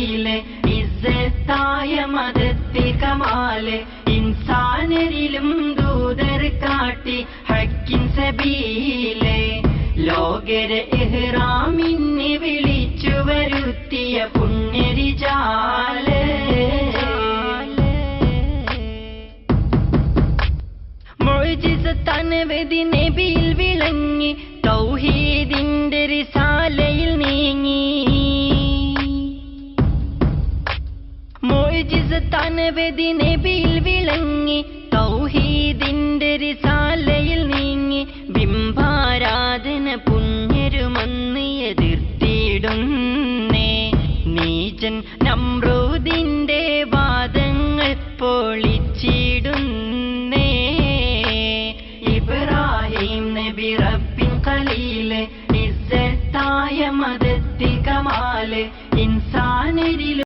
ഖലീലെ ഇസ്സത്തായ മതത്തി കമാലെ ഇൻസാനരിലും ദൂതർ കാട്ടി ഹക്കിൻ സബീലെ. ലോകരെ എഹ്റാമിന്നെ വിളിച്ചു വരുത്തിയ പുണ്യരിജാൽ മുഴുജിസത്തനവധി നബിയിൽ മുഴുജിസത്തനവധി നബിയിൽ വിളങ്ങി തൗഹീദിന്റെ റിസാലയിൽ നീങ്ങി ബിംബാരാധന പുണ്യരുമന്ന് എതിർത്തിടുന്നേ. നീചൻ നമ്രൂദിന്റെ വാദങ്ങൾ പൊളിച്ചിടുന്നേ. ഇബ്രാഹിം നബി റബ്ബിൻ ഖലീൽ ഇസ്സത്തായ മതത്തിൽ കമാൽ ഇൻസാനരിലും